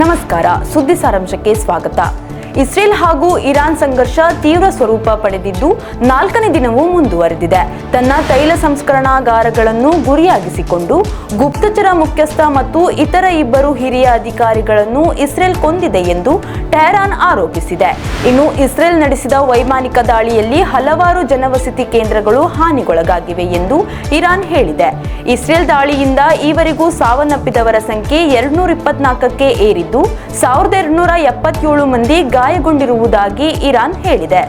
ನಮಸ್ಕಾರ. ಸುದ್ದಿ ಸಾರಾಂಶಕ್ಕೆ ಸ್ವಾಗತ. ಇಸ್ರೇಲ್ ಹಾಗೂ ಇರಾನ್ ಸಂಘರ್ಷ ತೀವ್ರ ಸ್ವರೂಪ ಪಡೆದಿದ್ದು, ನಾಲ್ಕನೇ ದಿನವೂ ಮುಂದುವರೆದಿದೆ. ತನ್ನ ತೈಲ ಸಂಸ್ಕರಣಾಗಾರಗಳನ್ನು ಗುರಿಯಾಗಿಸಿಕೊಂಡು, ಗುಪ್ತಚರ ಮುಖ್ಯಸ್ಥ ಮತ್ತು ಇತರ ಇಬ್ಬರು ಹಿರಿಯ ಅಧಿಕಾರಿಗಳನ್ನು ಇಸ್ರೇಲ್ ಕೊಂದಿದೆ ಎಂದು ಟೆಹರಾನ್ ಆರೋಪಿಸಿದೆ. ಇನ್ನು ಇಸ್ರೇಲ್ ನಡೆಸಿದ ವೈಮಾನಿಕ ದಾಳಿಯಲ್ಲಿ ಹಲವಾರು ಜನವಸತಿ ಕೇಂದ್ರಗಳು ಹಾನಿಗೊಳಗಾಗಿವೆ ಎಂದು ಇರಾನ್ ಹೇಳಿದೆ. ಇಸ್ರೇಲ್ ದಾಳಿಯಿಂದ ಈವರೆಗೂ ಸಾವನ್ನಪ್ಪಿದವರ ಸಂಖ್ಯೆ ಎರಡ್ನೂರ ಇಪ್ಪತ್ನಾಲ್ಕಕ್ಕೆ ಏರಿದ್ದು, ಸಾವಿರದ ಎರಡ್ನೂರ ಎಪ್ಪತ್ತೇಳು ಮಂದಿ ಗಾಯಗೊಂಡಿರುವುದಾಗಿ ಇರಾನ್ ಹೇಳಿದೆ.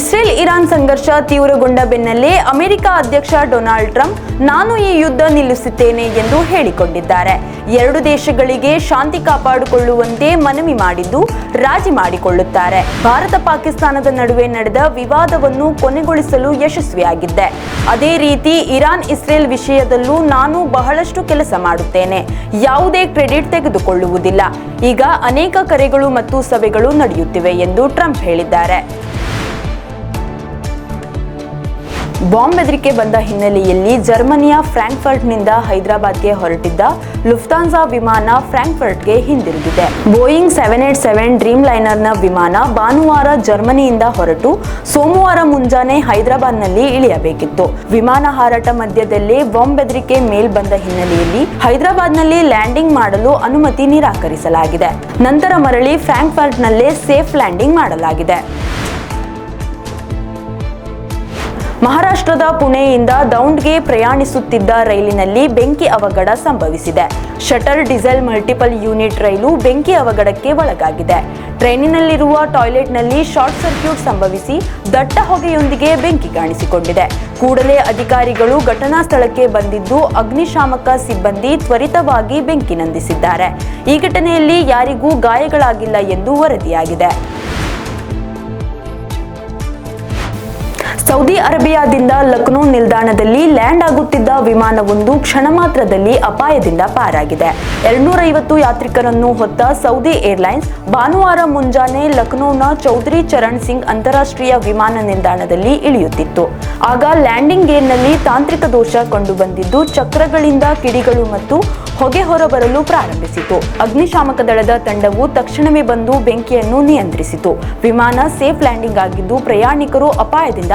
ಇಸ್ರೇಲ್ ಇರಾನ್ ಸಂಘರ್ಷ ತೀವ್ರಗೊಂಡ ಬೆನ್ನಲ್ಲೇ ಅಮೆರಿಕ ಅಧ್ಯಕ್ಷ ಡೊನಾಲ್ಡ್ ಟ್ರಂಪ್, ನಾನು ಈ ಯುದ್ಧ ನಿಲ್ಲಿಸುತ್ತೇನೆ ಎಂದು ಹೇಳಿಕೊಂಡಿದ್ದಾರೆ. ಎರಡು ದೇಶಗಳಿಗೆ ಶಾಂತಿ ಕಾಪಾಡಿಕೊಳ್ಳುವಂತೆ ಮನವಿ ಮಾಡಿದ್ದು ರಾಜಿ ಮಾಡಿಕೊಳ್ಳುತ್ತಾರೆ. ಭಾರತ ಪಾಕಿಸ್ತಾನದ ನಡುವೆ ನಡೆದ ವಿವಾದವನ್ನು ಕೊನೆಗೊಳಿಸಲು ಯಶಸ್ವಿಯಾಗಿದ್ದೆ. ಅದೇ ರೀತಿ ಇರಾನ್ ಇಸ್ರೇಲ್ ವಿಷಯದಲ್ಲೂ ನಾನು ಬಹಳಷ್ಟು ಕೆಲಸ ಮಾಡುತ್ತೇನೆ. ಯಾವುದೇ ಕ್ರೆಡಿಟ್ ತೆಗೆದುಕೊಳ್ಳುವುದಿಲ್ಲ. ಈಗ ಅನೇಕ ಕರೆಗಳು ಮತ್ತು ಸಭೆಗಳು ನಡೆಯುತ್ತಿವೆ ಎಂದು ಟ್ರಂಪ್ ಹೇಳಿದ್ದಾರೆ. ಬಾಂಬ್ ಬೆದರಿಕೆ ಬಂದ ಹಿನ್ನೆಲೆಯಲ್ಲಿ ಜರ್ಮನಿಯ ಫ್ರಾಂಕ್ಫರ್ಟ್ನಿಂದ ಹೈದರಾಬಾದ್ಗೆ ಹೊರಟಿದ್ದ ಲುಫ್ತಾನ್ಸಾ ವಿಮಾನ ಫ್ರಾಂಕ್ಫರ್ಟ್ಗೆ ಹಿಂದಿರುಗಿದೆ. ಬೋಯಿಂಗ್ ಸೆವೆನ್ ಏಟ್ ಸೆವೆನ್ ಡ್ರೀಮ್ ಲೈನರ್ನ ವಿಮಾನ ಭಾನುವಾರ ಜರ್ಮನಿಯಿಂದ ಹೊರಟು ಸೋಮವಾರ ಮುಂಜಾನೆ ಹೈದರಾಬಾದ್ನಲ್ಲಿ ಇಳಿಯಬೇಕಿತ್ತು. ವಿಮಾನ ಹಾರಾಟ ಮಧ್ಯದಲ್ಲೇ ಬಾಂಬ್ ಬೆದರಿಕೆ ಮೇಲ್ ಬಂದ ಹಿನ್ನೆಲೆಯಲ್ಲಿ ಹೈದರಾಬಾದ್ನಲ್ಲಿ ಲ್ಯಾಂಡಿಂಗ್ ಮಾಡಲು ಅನುಮತಿ ನಿರಾಕರಿಸಲಾಗಿದೆ. ನಂತರ ಮರಳಿ ಫ್ರಾಂಕ್ಫರ್ಟ್ನಲ್ಲೇ ಸೇಫ್ ಲ್ಯಾಂಡಿಂಗ್ ಮಾಡಲಾಗಿದೆ. ಮಹಾರಾಷ್ಟ್ರದ ಪುಣೆಯಿಂದ ದೌಂಡ್ಗೆ ಪ್ರಯಾಣಿಸುತ್ತಿದ್ದ ರೈಲಿನಲ್ಲಿ ಬೆಂಕಿ ಅವಘಡ ಸಂಭವಿಸಿದೆ. ಶಟರ್ ಡೀಸೆಲ್ ಮಲ್ಟಿಪಲ್ ಯೂನಿಟ್ ರೈಲು ಬೆಂಕಿ ಅವಘಡಕ್ಕೆ ಒಳಗಾಗಿದೆ. ಟ್ರೈನಿನಲ್ಲಿರುವ ಟಾಯ್ಲೆಟ್ನಲ್ಲಿ ಶಾರ್ಟ್ ಸರ್ಕ್ಯೂಟ್ ಸಂಭವಿಸಿ ದಟ್ಟ ಹೊಗೆಯೊಂದಿಗೆ ಬೆಂಕಿ ಕಾಣಿಸಿಕೊಂಡಿದೆ. ಕೂಡಲೇ ಅಧಿಕಾರಿಗಳು ಘಟನಾ ಸ್ಥಳಕ್ಕೆ ಬಂದಿದ್ದು ಅಗ್ನಿಶಾಮಕ ಸಿಬ್ಬಂದಿ ತ್ವರಿತವಾಗಿ ಬೆಂಕಿ ನಂದಿಸಿದ್ದಾರೆ. ಈ ಘಟನೆಯಲ್ಲಿ ಯಾರಿಗೂ ಗಾಯಗಳಾಗಿಲ್ಲ ಎಂದು ವರದಿಯಾಗಿದೆ. ಸೌದಿ ಅರೇಬಿಯಾದಿಂದ ಲಕ್ನೋ ನಿಲ್ದಾಣದಲ್ಲಿ ಲ್ಯಾಂಡ್ ಆಗುತ್ತಿದ್ದ ವಿಮಾನವೊಂದು ಕ್ಷಣ ಮಾತ್ರದಲ್ಲಿ ಅಪಾಯದಿಂದ ಪಾರಾಗಿದೆ. ಎರಡ್ನೂರೈವತ್ತು ಯಾತ್ರಿಕರನ್ನು ಹೊತ್ತ ಸೌದಿ ಏರ್ಲೈನ್ಸ್ ಭಾನುವಾರ ಮುಂಜಾನೆ ಲಕ್ನೋನ ಚೌಧರಿ ಚರಣ್ ಸಿಂಗ್ ಅಂತಾರಾಷ್ಟ್ರೀಯ ವಿಮಾನ ನಿಲ್ದಾಣದಲ್ಲಿ ಇಳಿಯುತ್ತಿತ್ತು. ಆಗ ಲ್ಯಾಂಡಿಂಗ್ ಗೇರ್ನಲ್ಲಿ ತಾಂತ್ರಿಕ ದೋಷ ಕಂಡುಬಂದಿದ್ದು ಚಕ್ರಗಳಿಂದ ಕಿಡಿಗಳು ಮತ್ತು ಹೊಗೆ ಹೊರಬರಲು ಪ್ರಾರಂಭಿಸಿತು. ಅಗ್ನಿಶಾಮಕ ದಳದ ತಂಡವು ತಕ್ಷಣವೇ ಬಂದು ಬೆಂಕಿಯನ್ನು ನಿಯಂತ್ರಿಸಿತು. ವಿಮಾನ ಸೇಫ್ ಲ್ಯಾಂಡಿಂಗ್ ಆಗಿದ್ದು ಪ್ರಯಾಣಿಕರು ಅಪಾಯದಿಂದ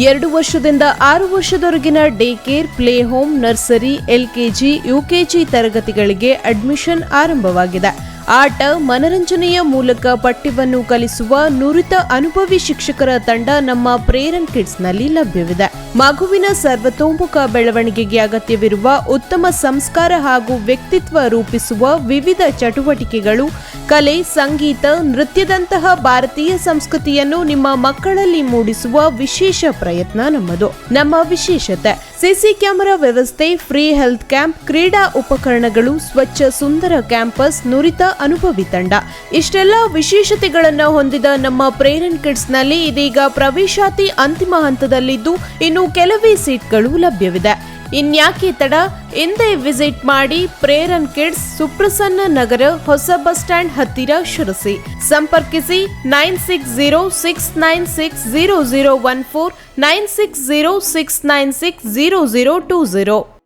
ಎರಡು ವರ್ಷದಿಂದ ಆರು ವರ್ಷದವರೆಗಿನ day care play home, nursery, LKG, UKG ತರಗತಿಗಳಿಗೆ ಅಡ್ಮಿಷನ್ ಆರಂಭವಾಗಿದೆ. ಆಟ, ಮನರಂಜನೆಯ ಮೂಲಕ ಪಠ್ಯವನ್ನು ಕಲಿಸುವ ನುರಿತ ಅನುಭವಿ ಶಿಕ್ಷಕರ ತಂಡ ನಮ್ಮ ಪ್ರೇರಣ್ ಕಿಡ್ಸ್ನಲ್ಲಿ ಲಭ್ಯವಿದೆ. ಮಗುವಿನ ಸರ್ವತೋಮುಖ ಬೆಳವಣಿಗೆಗೆ ಅಗತ್ಯವಿರುವ ಉತ್ತಮ ಸಂಸ್ಕಾರ ಹಾಗೂ ವ್ಯಕ್ತಿತ್ವ ರೂಪಿಸುವ ವಿವಿಧ ಚಟುವಟಿಕೆಗಳು, ಕಲೆ, ಸಂಗೀತ, ನೃತ್ಯದಂತಹ ಭಾರತೀಯ ಸಂಸ್ಕೃತಿಯನ್ನು ನಿಮ್ಮ ಮಕ್ಕಳಲ್ಲಿ ಮೂಡಿಸುವ ವಿಶೇಷ ಪ್ರಯತ್ನ ನಮ್ಮದು. ನಮ್ಮ ವಿಶೇಷತೆ ಸಿಸಿ ಕ್ಯಾಮೆರಾ ವ್ಯವಸ್ಥೆ, ಫ್ರೀ ಹೆಲ್ತ್ ಕ್ಯಾಂಪ್, ಕ್ರೀಡಾ ಉಪಕರಣಗಳು, ಸ್ವಚ್ಛ ಸುಂದರ ಕ್ಯಾಂಪಸ್, ನುರಿತ ಅನುಭವಿ ತಂಡ. ಇಷ್ಟೆಲ್ಲ ವಿಶೇಷತೆಗಳನ್ನು ಹೊಂದಿದ ನಮ್ಮ ಪ್ರೇರಣ್ ಕಿಡ್ಸ್ನಲ್ಲಿ ಇದೀಗ ಪ್ರವೇಶಾತಿ ಅಂತಿಮ ಹಂತದಲ್ಲಿದ್ದು, ಇನ್ನು ಕೆಲವೇ ಸೀಟ್ಗಳು ಲಭ್ಯವಿದೆ. ಇನ್ಯಾಕೆ ತಡ? ಎಂದೇ ವಿಸಿಟ್ ಮಾಡಿ ಪ್ರೇರನ್ ಕಿಡ್ಸ್ ಸುಪ್ರಸನ್ನ ನಗರ ಹೊಸ ಬಸ್ ಸ್ಟ್ಯಾಂಡ್ ಹತ್ತಿರ ಶಿರಸಿ. ಸಂಪರ್ಕಿಸಿ nine six zero six nine six zero zero one four, nine six zero six nine six zero zero two zero.